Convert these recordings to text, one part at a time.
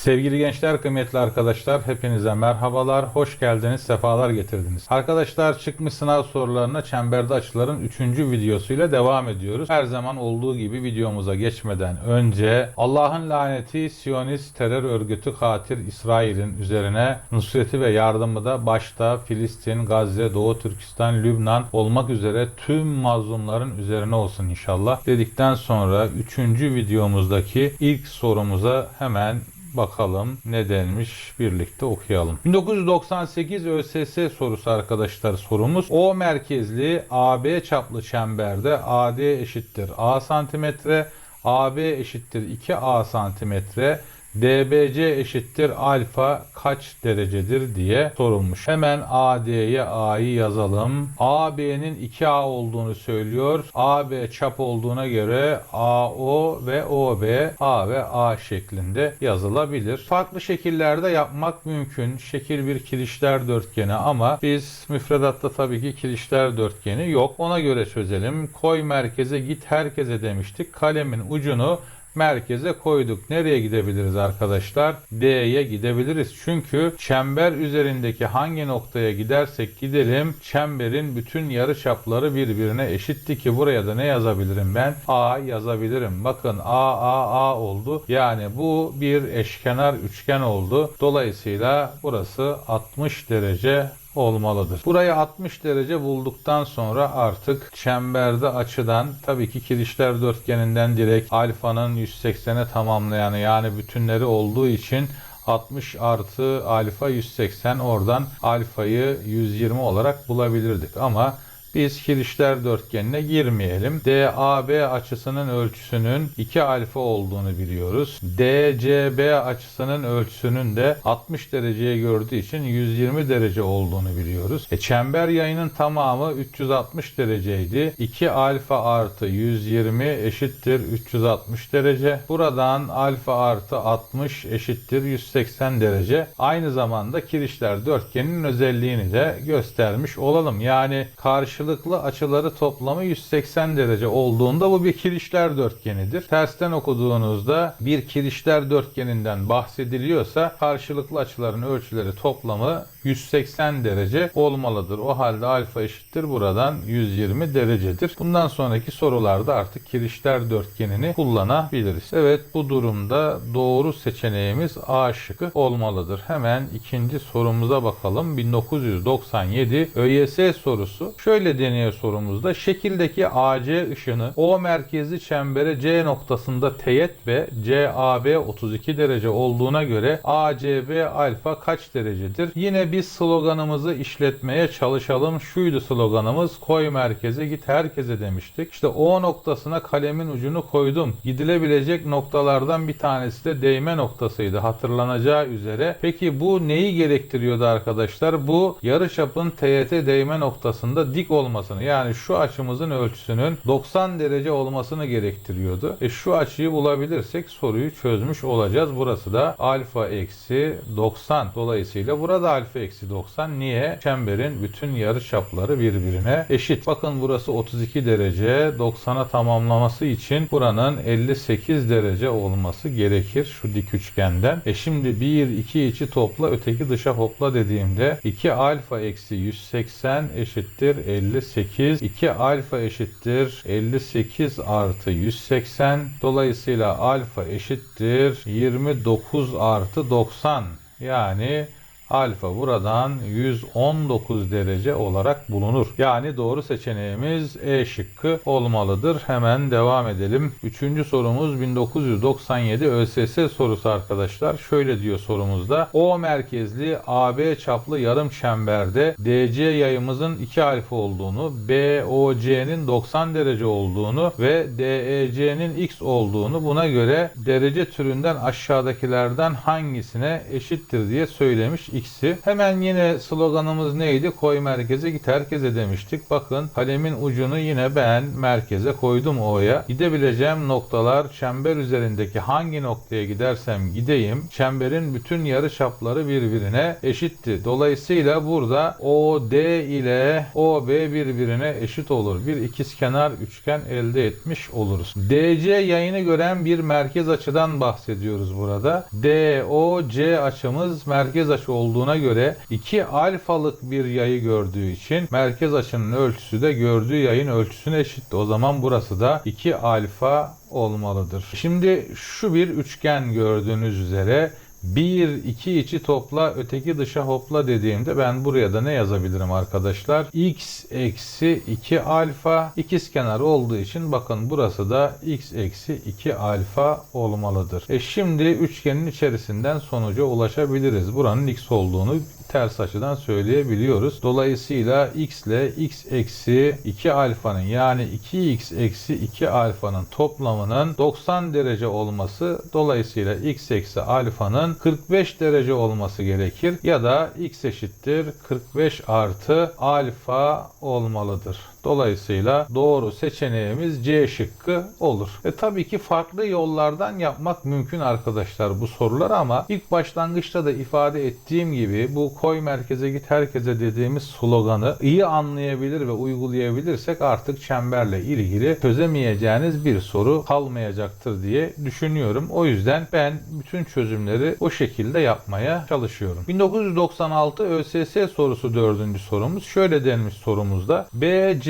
Sevgili gençler, kıymetli arkadaşlar, hepinize merhabalar, hoş geldiniz, sefalar getirdiniz. Arkadaşlar çıkmış sınav sorularına çemberde açıların 3. videosuyla devam ediyoruz. Her zaman olduğu gibi videomuza geçmeden önce Allah'ın laneti Siyonist terör örgütü katil İsrail'in üzerine nusreti ve yardımı da başta Filistin, Gazze, Doğu Türkistan, Lübnan olmak üzere tüm mazlumların üzerine olsun inşallah dedikten sonra 3. videomuzdaki ilk sorumuza hemen bakalım ne denmiş birlikte okuyalım. 1998 ÖSS sorusu arkadaşlar sorumuz. O merkezli AB çaplı çemberde AD eşittir A santimetre, AB eşittir 2A santimetre, DBC eşittir alfa kaç derecedir diye sorulmuş. Hemen AD'ye A'yı yazalım. AB'nin 2A olduğunu söylüyor. AB çap olduğuna göre AO ve OB A ve A şeklinde yazılabilir. Farklı şekillerde yapmak mümkün. Şekil bir kirişler dörtgeni ama biz müfredatta tabii ki kirişler dörtgeni yok. Ona göre çözelim. Koy merkeze git herkese demiştik. Kalemin ucunu merkeze koyduk. Nereye gidebiliriz arkadaşlar? D'ye gidebiliriz. Çünkü çember üzerindeki hangi noktaya gidersek gidelim çemberin bütün yarı çapları birbirine eşitti ki buraya da ne yazabilirim ben? A yazabilirim. Bakın A A A oldu. Yani bu bir eşkenar üçgen oldu. Dolayısıyla burası 60 derece olmalıdır. Burayı 60 derece bulduktan sonra artık çemberde açıdan tabii ki kirişler dörtgeninden direkt alfanın 180'e tamamlayanı yani bütünleri olduğu için 60 artı alfa 180 oradan alfayı 120 olarak bulabilirdik ama biz kirişler dörtgenine girmeyelim. DAB açısının ölçüsünün 2 alfa olduğunu biliyoruz. DCB açısının ölçüsünün de 60 dereceye gördüğü için 120 derece olduğunu biliyoruz. E, çember yayının tamamı 360 dereceydi. 2 alfa artı 120 eşittir 360 derece. Buradan alfa artı 60 eşittir 180 derece. Aynı zamanda kirişler dörtgeninin özelliğini de göstermiş olalım. Yani karşı karşılıklı açıları toplamı 180 derece olduğunda bu bir kirişler dörtgenidir. Tersten okuduğunuzda bir kirişler dörtgeninden bahsediliyorsa karşılıklı açıların ölçüleri toplamı 180 derece olmalıdır. O halde alfa eşittir buradan 120 derecedir. Bundan sonraki sorularda artık kirişler dörtgenini kullanabiliriz. Evet bu durumda doğru seçeneğimiz A şıkkı olmalıdır. Hemen ikinci sorumuza bakalım. 1997 ÖYS sorusu. Şöyle deniyor sorumuzda. Şekildeki AC ışını O merkezli çembere C noktasında teğet ve CAB 32 derece olduğuna göre ACB alfa kaç derecedir? Yine biz sloganımızı işletmeye çalışalım. Şuydu sloganımız. Koy merkeze git herkese demiştik. İşte O noktasına kalemin ucunu koydum. Gidilebilecek noktalardan bir tanesi de değme noktasıydı hatırlanacağı üzere. Peki bu neyi gerektiriyordu arkadaşlar? Bu yarıçapın TYT değme noktasında dik olmasını yani şu açımızın ölçüsünün 90 derece olmasını gerektiriyordu. E şu açıyı bulabilirsek soruyu çözmüş olacağız. Burası da alfa eksi 90. Dolayısıyla burada alfa eksi 90. Niye? Çemberin bütün yarı çapları birbirine eşit. Bakın burası 32 derece. 90'a tamamlaması için buranın 58 derece olması gerekir şu dik üçgenden. E şimdi 1 2 içi topla öteki dışa hopla dediğimde 2 alfa eksi 180 eşittir 58. 2 alfa eşittir 58 artı 180. Dolayısıyla alfa eşittir 29 artı 90. Yani alfa buradan 119 derece olarak bulunur. Yani doğru seçeneğimiz E şıkkı olmalıdır. Hemen devam edelim. Üçüncü sorumuz 1997 ÖSS sorusu arkadaşlar. Şöyle diyor sorumuzda. O merkezli AB çaplı yarım çemberde DC yayımızın 2 alfa olduğunu, BOC'nin 90 derece olduğunu ve DEC'nin x olduğunu buna göre derece türünden aşağıdakilerden hangisine eşittir diye söylemiş x'i. Hemen yine sloganımız neydi? Koy merkeze git herkese demiştik. Bakın kalemin ucunu yine ben merkeze koydum O'ya. Gidebileceğim noktalar çember üzerindeki hangi noktaya gidersem gideyim çemberin bütün yarı çapları birbirine eşitti. Dolayısıyla burada OD ile OB birbirine eşit olur. Bir ikizkenar üçgen elde etmiş oluruz. DC yayını gören bir merkez açıdan bahsediyoruz burada. DOC açımız merkez açı olduğuna göre 2 alfalık bir yayı gördüğü için merkez açının ölçüsü de gördüğü yayın ölçüsüne eşitti. O zaman burası da 2 alfa olmalıdır. Şimdi şu bir üçgen gördüğünüz üzere bir iki içi topla öteki dışa hopla dediğimde ben buraya da ne yazabilirim arkadaşlar? x eksi 2 alfa ikizkenar olduğu için bakın burası da x eksi 2 alfa olmalıdır. E şimdi üçgenin içerisinden sonuca ulaşabiliriz. Buranın x olduğunu ters açıdan söyleyebiliyoruz. Dolayısıyla x ile x eksi 2 alfanın yani 2x eksi 2 alfanın toplamının 90 derece olması dolayısıyla x eksi alfanın 45 derece olması gerekir ya da x eşittir 45 artı alfa olmalıdır. Dolayısıyla doğru seçeneğimiz C şıkkı olur. E tabii ki farklı yollardan yapmak mümkün arkadaşlar bu sorular ama ilk başlangıçta da ifade ettiğim gibi bu koy merkeze git herkese dediğimiz sloganı iyi anlayabilir ve uygulayabilirsek artık çemberle ilgili çözemeyeceğiniz bir soru kalmayacaktır diye düşünüyorum. O yüzden ben bütün çözümleri o şekilde yapmaya çalışıyorum. 1996 ÖSS sorusu dördüncü sorumuz. Şöyle denmiş sorumuzda.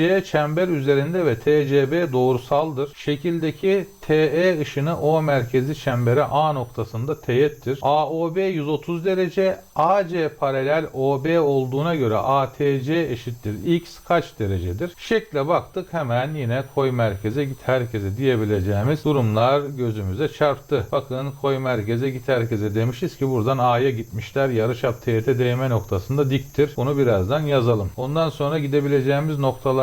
BC çember üzerinde ve TCB doğrusaldır. Şekildeki TE ışını O merkezi çembere A noktasında teğettir. AOB 130 derece, AC paralel OB olduğuna göre ATC eşittir X kaç derecedir? Şekle baktık hemen yine koy merkeze git herkese diyebileceğimiz durumlar gözümüze çarptı. Bakın koy merkeze git herkese demişiz ki buradan A'ya gitmişler. Yarıçap TET değme noktasında diktir. Bunu birazdan yazalım. Ondan sonra gidebileceğimiz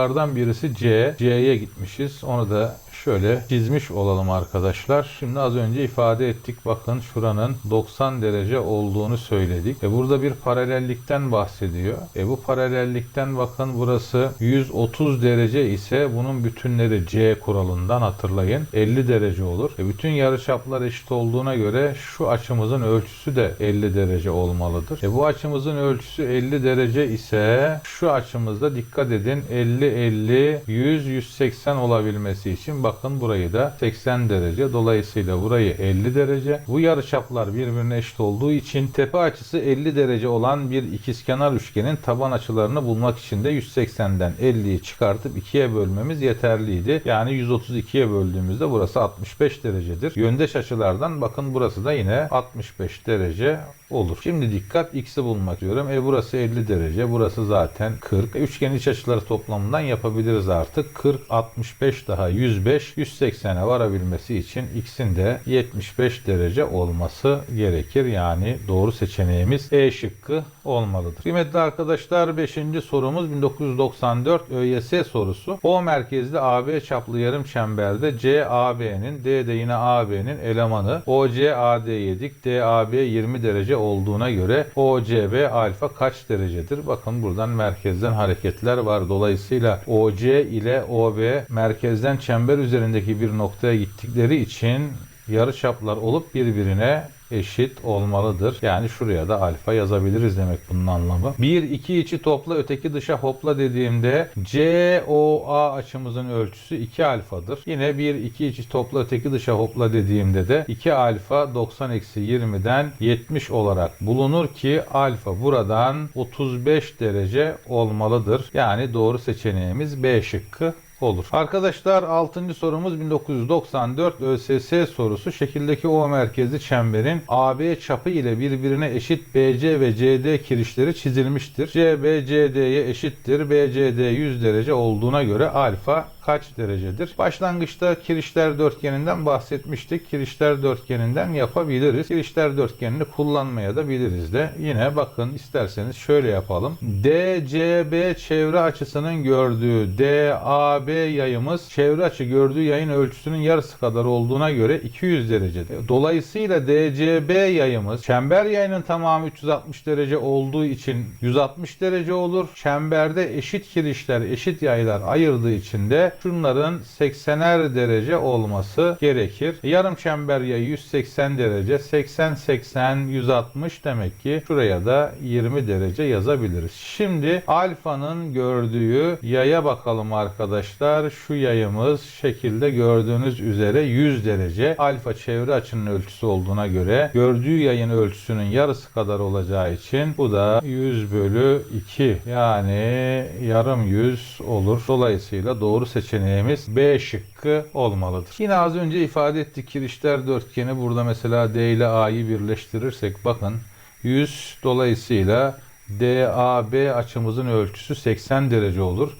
noktalardan birisi C. C'ye gitmişiz. Onu da şöyle çizmiş olalım arkadaşlar. Şimdi az önce ifade ettik. Bakın şuranın 90 derece olduğunu söyledik. E burada bir paralellikten bahsediyor. E bu paralellikten bakın burası 130 derece ise bunun bütünleri C kuralından hatırlayın 50 derece olur. E bütün yarıçaplar eşit olduğuna göre şu açımızın ölçüsü de 50 derece olmalıdır. E bu açımızın ölçüsü 50 derece ise şu açımızda dikkat edin 50 50 100 180 olabilmesi için bakın burayı da 80 derece. Dolayısıyla burayı 50 derece. Bu yarıçaplar birbirine eşit olduğu için tepe açısı 50 derece olan bir ikizkenar üçgenin taban açılarını bulmak için de 180'den 50'yi çıkartıp 2'ye bölmemiz yeterliydi. Yani 132'ye böldüğümüzde burası 65 derecedir. Yöndeş açılardan bakın burası da yine 65 derece olur. Şimdi dikkat x'i bulmak diyorum. E burası 50 derece. Burası zaten 40. E, üçgen iç açıları toplamından yapabiliriz artık. 40, 65 daha 105, 180'e varabilmesi için x'in de 75 derece olması gerekir. Yani doğru seçeneğimiz E şıkkı olmalıdır. Kıymetli arkadaşlar 5. sorumuz 1994 ÖYS sorusu. O merkezli AB çaplı yarım çemberde CAB'nin D de yine AB'nin elemanı OC AD'ye dik DAB 20 derece olduğuna göre OCB alfa kaç derecedir? Bakın buradan merkezden hareketler var. Dolayısıyla OC ile OB merkezden çember üzerindeki bir noktaya gittikleri için yarıçaplar olup birbirine eşit olmalıdır. Yani şuraya da alfa yazabiliriz demek bunun anlamı. Bir iki içi topla öteki dışa hopla dediğimde COA açımızın ölçüsü 2 alfadır. Yine bir iki içi topla öteki dışa hopla dediğimde de 2 alfa 90 eksi 20'den 70 olarak bulunur ki alfa buradan 35 derece olmalıdır. Yani doğru seçeneğimiz B şıkkı olur. Arkadaşlar 6. sorumuz 1994 ÖSS sorusu. Şekildeki O merkezli çemberin AB çapı ile birbirine eşit BC ve CD kirişleri çizilmiştir. CB CD'ye eşittir. BCD 100 derece olduğuna göre alfa kaç derecedir? Başlangıçta kirişler dörtgeninden bahsetmiştik. Kirişler dörtgeninden yapabiliriz. Kirişler dörtgenini kullanmaya da biliriz de. Yine bakın isterseniz şöyle yapalım. DCB çevre açısının gördüğü DAB yayımız çevre açı gördüğü yayın ölçüsünün yarısı kadar olduğuna göre 200 derecedir. Dolayısıyla DCB yayımız çember yayının tamamı 360 derece olduğu için 160 derece olur. Çemberde eşit kirişler, eşit yaylar ayırdığı için de şunların 80'er derece olması gerekir. Yarım çember yayı 180 derece, 80 80 160 demek ki şuraya da 20 derece yazabiliriz. Şimdi alfanın gördüğü yaya bakalım arkadaşlar. Şu yayımız şekilde gördüğünüz üzere 100 derece. Alfa çevre açının ölçüsü olduğuna göre gördüğü yayın ölçüsünün yarısı kadar olacağı için bu da 100 bölü 2 yani yarım 100 olur. Dolayısıyla doğru seçeneğimiz B şıkkı olmalıdır. Yine az önce ifade ettik kirişler dörtgeni burada mesela D ile A'yı birleştirirsek bakın 100 dolayısıyla DAB açımızın ölçüsü 80 derece olur.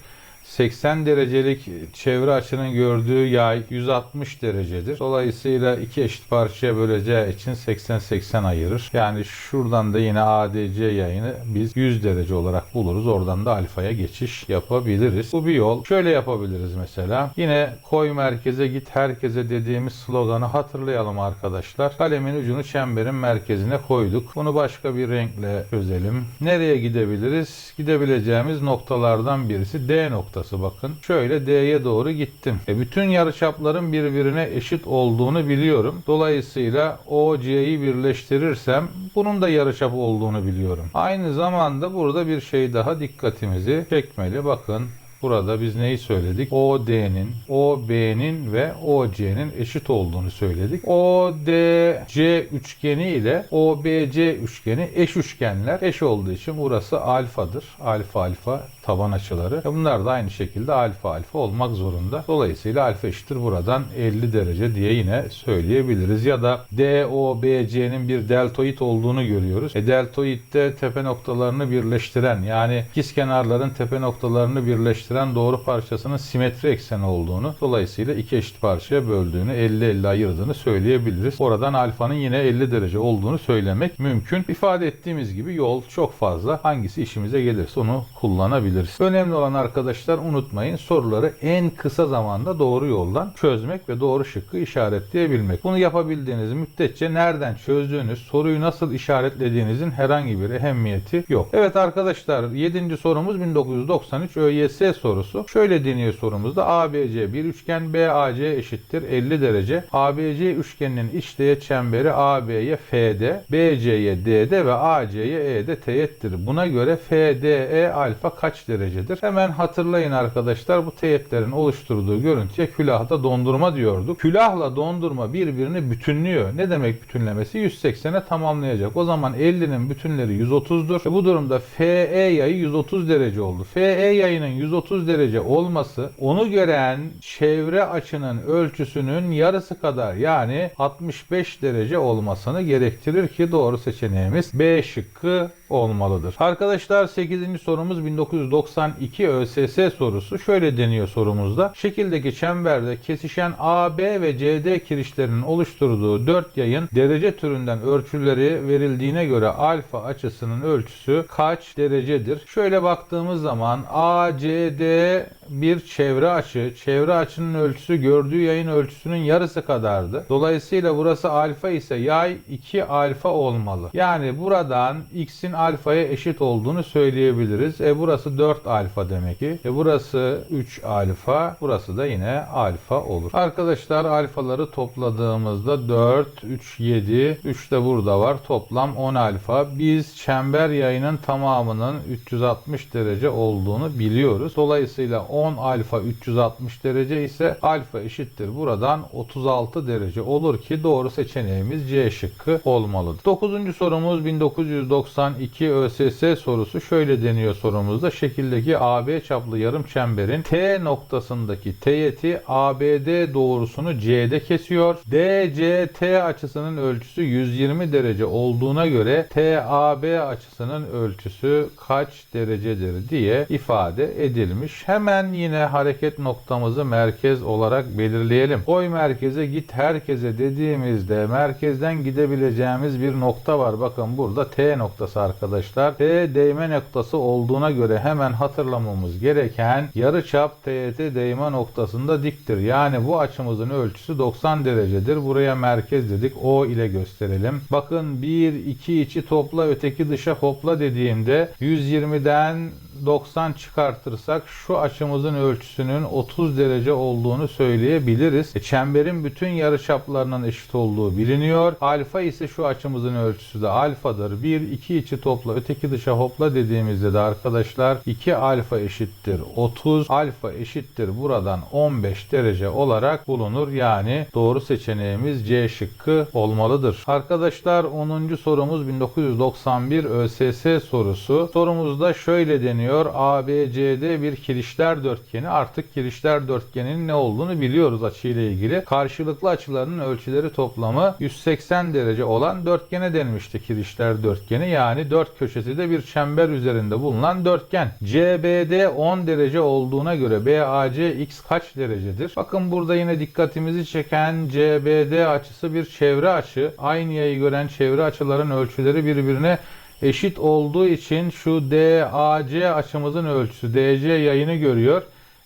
80 derecelik çevre açının gördüğü yay 160 derecedir. Dolayısıyla iki eşit parçaya böleceği için 80-80 ayırır. Yani şuradan da yine ADC yayını biz 100 derece olarak buluruz. Oradan da alfaya geçiş yapabiliriz. Bu bir yol. Şöyle yapabiliriz mesela. Yine koy merkeze git herkese dediğimiz sloganı hatırlayalım arkadaşlar. Kalemin ucunu çemberin merkezine koyduk. Bunu başka bir renkle çözelim. Nereye gidebiliriz? Gidebileceğimiz noktalardan birisi D noktası bakın. Şöyle D'ye doğru gittim. E bütün yarıçapların birbirine eşit olduğunu biliyorum. Dolayısıyla OC'yi birleştirirsem bunun da yarıçap olduğunu biliyorum. Aynı zamanda burada bir şey daha dikkatimizi çekmeli. Bakın Burada biz neyi söyledik? OD'nin, OB'nin ve OC'nin eşit olduğunu söyledik. ODC üçgeni ile OBC üçgeni eş üçgenler. Eş olduğu için burası alfadır. Alfa alfa taban açıları. Bunlar da aynı şekilde alfa alfa olmak zorunda. Dolayısıyla alfa eşittir buradan 50 derece diye yine söyleyebiliriz. Ya da DOBC'nin bir deltoid olduğunu görüyoruz. E deltoidde tepe noktalarını birleştiren yani ikiz kenarların tepe noktalarını birleştiren doğru parçasının simetri ekseni olduğunu dolayısıyla iki eşit parçaya böldüğünü 50-50 ayırdığını söyleyebiliriz. Oradan alfanın yine 50 derece olduğunu söylemek mümkün. İfade ettiğimiz gibi yol çok fazla. Hangisi işimize gelirse onu kullanabiliriz. Önemli olan arkadaşlar unutmayın soruları en kısa zamanda doğru yoldan çözmek ve doğru şıkkı işaretleyebilmek. Bunu yapabildiğiniz müddetçe nereden çözdüğünüz, soruyu nasıl işaretlediğinizin herhangi bir ehemmiyeti yok. Evet arkadaşlar 7. sorumuz 1993 ÖYS sorusu. Şöyle deniyor sorumuzda ABC bir üçgen BAC eşittir 50 derece. ABC üçgeninin içteğet çemberi AB'ye FD, BC'ye DD ve AC'ye ED teğettir. Buna göre FDE alfa kaç derecedir? Hemen hatırlayın arkadaşlar bu teğetlerin oluşturduğu görüntüye külahda dondurma diyorduk. Külahla dondurma birbirini bütünlüyor. Ne demek bütünlemesi? 180'e tamamlayacak. O zaman 50'nin bütünleri 130'dur. E bu durumda FE yayı 130 derece oldu. FE yayının 130 derece olması onu gören çevre açının ölçüsünün yarısı kadar yani 65 derece olmasını gerektirir ki doğru seçeneğimiz B şıkkı olmalıdır. Arkadaşlar 8. sorumuz 1992 ÖSS sorusu. Şöyle deniyor sorumuzda. Şekildeki çemberde kesişen AB ve CD kirişlerinin oluşturduğu 4 yayın derece türünden ölçüleri verildiğine göre alfa açısının ölçüsü kaç derecedir? Şöyle baktığımız zaman ACD bir çevre açı. Çevre açının ölçüsü gördüğü yayın ölçüsünün yarısı kadardı. Dolayısıyla burası alfa ise yay 2 alfa olmalı. Yani buradan x'in alfaya eşit olduğunu söyleyebiliriz. E burası 4 alfa demek ki. E burası 3 alfa. Burası da yine alfa olur. Arkadaşlar alfaları topladığımızda 4, 3, 7, 3 de burada var. Toplam 10 alfa. Biz çember yayının tamamının 360 derece olduğunu biliyoruz. Dolayısıyla 10 alfa 360 derece ise alfa eşittir. Buradan 36 derece olur ki doğru seçeneğimiz C şıkkı olmalıdır. 9. sorumuz 1992 ÖSS sorusu. Şöyle deniyor sorumuzda. Şekildeki AB çaplı yarım çemberin T noktasındaki teğeti ABD doğrusunu C'de kesiyor. DCT açısının ölçüsü 120 derece olduğuna göre TAB açısının ölçüsü kaç derecedir diye ifade edilmiş. Hemen Yine hareket noktamızı merkez olarak belirleyelim. Koy merkeze git herkese dediğimizde merkezden gidebileceğimiz bir nokta var. Bakın burada T noktası arkadaşlar. T değme noktası olduğuna göre hemen hatırlamamız gereken yarıçap TYT değme noktasında diktir. Yani bu açımızın ölçüsü 90 derecedir. Buraya merkez dedik. O ile gösterelim. Bakın 1 2 içi topla öteki dışa hopla dediğimde 120'den 90 çıkartırsak şu açımızın ölçüsünün 30 derece olduğunu söyleyebiliriz. E, çemberin bütün yarıçaplarının eşit olduğu biliniyor. Alfa ise şu açımızın ölçüsü de alfadır. 1 2 içi topla öteki dışa hopla dediğimizde de arkadaşlar 2 alfa eşittir 30. Alfa eşittir buradan 15 derece olarak bulunur. Yani doğru seçeneğimiz C şıkkı olmalıdır. Arkadaşlar 10. sorumuz 1991 ÖSS sorusu. Sorumuzda şöyle deniyor. ABCD bir kirişler dörtgeni. Artık kirişler dörtgeninin ne olduğunu biliyoruz açıyla ilgili. Karşılıklı açılarının ölçüleri toplamı 180 derece olan dörtgene denmişti kirişler dörtgeni. Yani dört köşesi de bir çember üzerinde bulunan dörtgen. CBD 10 derece olduğuna göre BAC x kaç derecedir? Bakın burada yine dikkatimizi çeken CBD açısı bir çevre açı. Aynı yayı gören çevre açıların ölçüleri birbirine eşit olduğu için şu DAC açımızın ölçüsü DC yayını görüyor.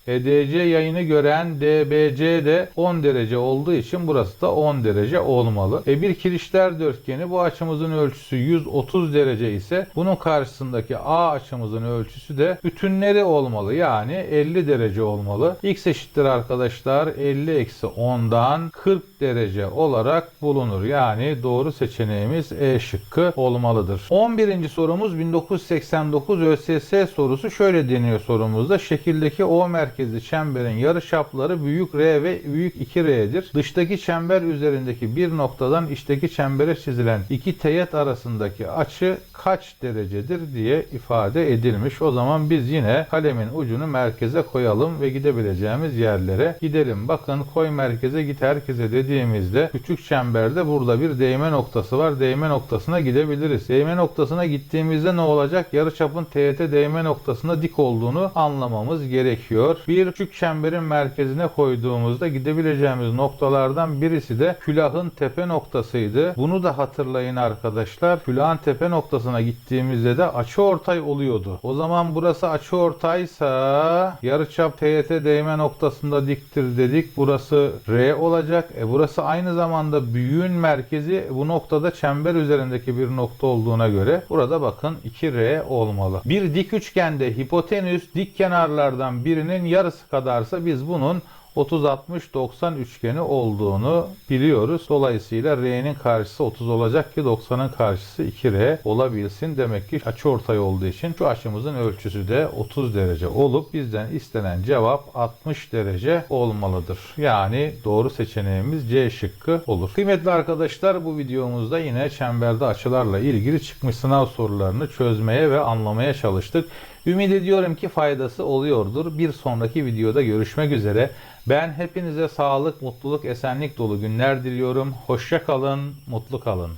E, DC yayını gören DBC de 10 derece olduğu için burası da 10 derece olmalı. E, bir kirişler dörtgeni bu açımızın ölçüsü 130 derece ise bunun karşısındaki A açımızın ölçüsü de bütünleri olmalı. Yani 50 derece olmalı. X eşittir arkadaşlar 50 eksi 10'dan 40 derece olarak bulunur. Yani doğru seçeneğimiz E şıkkı olmalıdır. 11. sorumuz 1989 ÖSS sorusu şöyle deniyor sorumuzda. Şekildeki O merkezli çemberin yarıçapları büyük R ve büyük 2R'dir. Dıştaki çember üzerindeki bir noktadan içteki çembere çizilen iki teğet arasındaki açı kaç derecedir diye ifade edilmiş. O zaman biz yine kalemin ucunu merkeze koyalım ve gidebileceğimiz yerlere gidelim. Bakın koy merkeze git herkese dediğimizde küçük çemberde burada bir değme noktası var. Değme noktasına gidebiliriz. Değme noktasına gittiğimizde ne olacak? Yarıçapın TYT değme noktasına dik olduğunu anlamamız gerekiyor. Bir küçük çemberin merkezine koyduğumuzda gidebileceğimiz noktalardan birisi de külahın tepe noktasıydı. Bunu da hatırlayın arkadaşlar. Külahın tepe noktasına gittiğimizde de açıortay oluyordu. O zaman burası açıortaysa yarıçap TYT değme noktasında diktir dedik. Burası R olacak. E burası aynı zamanda büyüğün merkezi bu noktada çember üzerindeki bir nokta olduğuna göre burada bakın 2R olmalı. Bir dik üçgende hipotenüs dik kenarlardan birinin yarısı kadarsa biz bunun 30-60-90 üçgeni olduğunu biliyoruz. Dolayısıyla R'nin karşısı 30 olacak ki 90'ın karşısı 2R olabilsin. Demek ki açı ortay olduğu için şu açımızın ölçüsü de 30 derece olup bizden istenen cevap 60 derece olmalıdır. Yani doğru seçeneğimiz C şıkkı olur. Kıymetli arkadaşlar bu videomuzda yine çemberde açılarla ilgili çıkmış sınav sorularını çözmeye ve anlamaya çalıştık. Ümit ediyorum ki faydası oluyordur. Bir sonraki videoda görüşmek üzere. Ben hepinize sağlık, mutluluk, esenlik dolu günler diliyorum. Hoşça kalın, mutlu kalın.